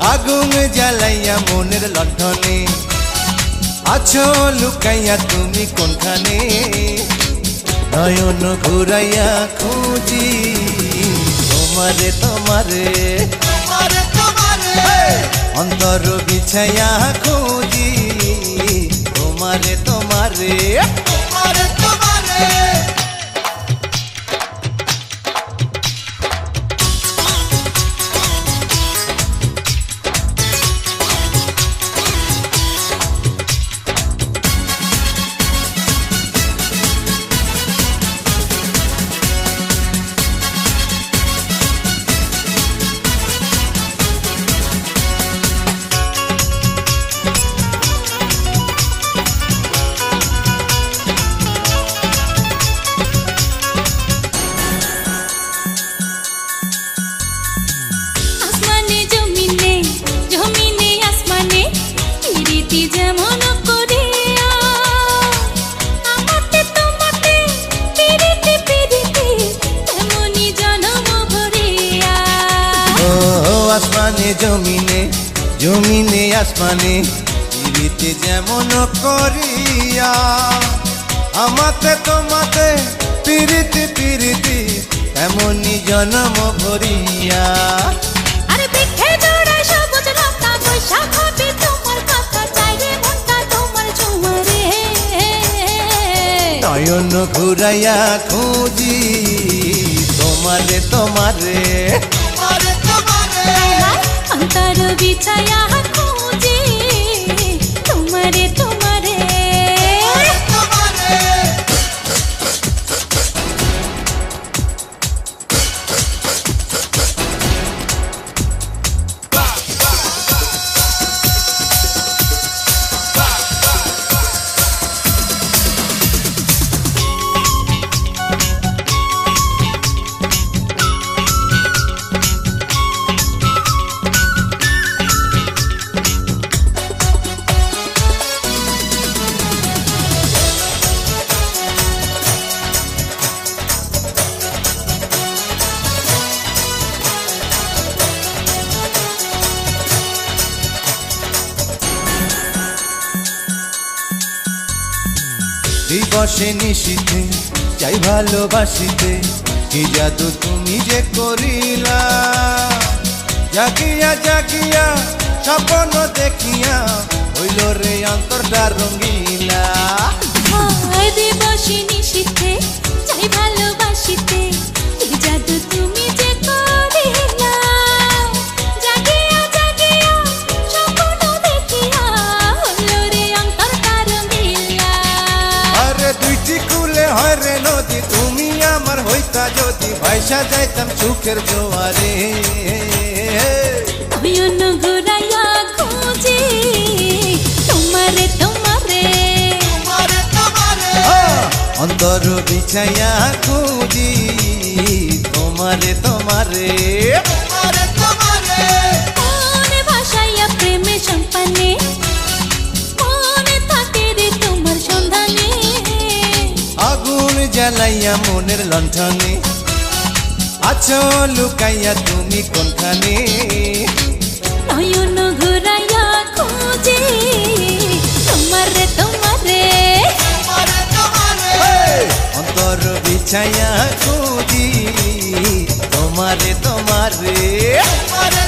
আগুন জ্বালাইয়া মনের লঠনে আছো লুকাইয়া তুমি কোনখানে? নয়ন ঘুরাইয়া খুঁজি তোমারে তোমারে। অন্তর বিছাইয়া খুঁজি। জমিনে জমিনে আসমানে পিড়িতে যেমন করিয়া। আমাতে তোমাতে পিরিতি পিরিতি এমনই জন্ম ভরিয়া। আরে বৃক্ষে জোড়ায় সবুজ লতা বৈশাখ নয়ন ঘুরাইয়া খুঁজি তোমারে তোমারে। অন্তর বিছায়া দিবসে নিশিতে, চাই ভালোবাসিতে, কি জাদু তুমি যে করিলা? জাগিয়া জাগিয়া, স্বপ্ন দেখিয়া, হইল রে অন্তরটা রঙিলা। দিবসে নিশিতে, চাই ভালোবাসিতে ভাইসা যাইতাম সুখের জোয়ারে। ঘুরাইয়া খুঁজি তোমারে তোমারে। অন্তর বিছাইয়া খুঁজি তোমারে তোমারে। জ্বালাইয়া মনের লণ্ঠনে। আছো লুকাইয়া তুমি কোনখানে? নয়ন ঘুরাইয়া খুঁজি তোমারে তোমারে। অন্তর বিছাইয়া খুঁজি তোমারে। তোমারে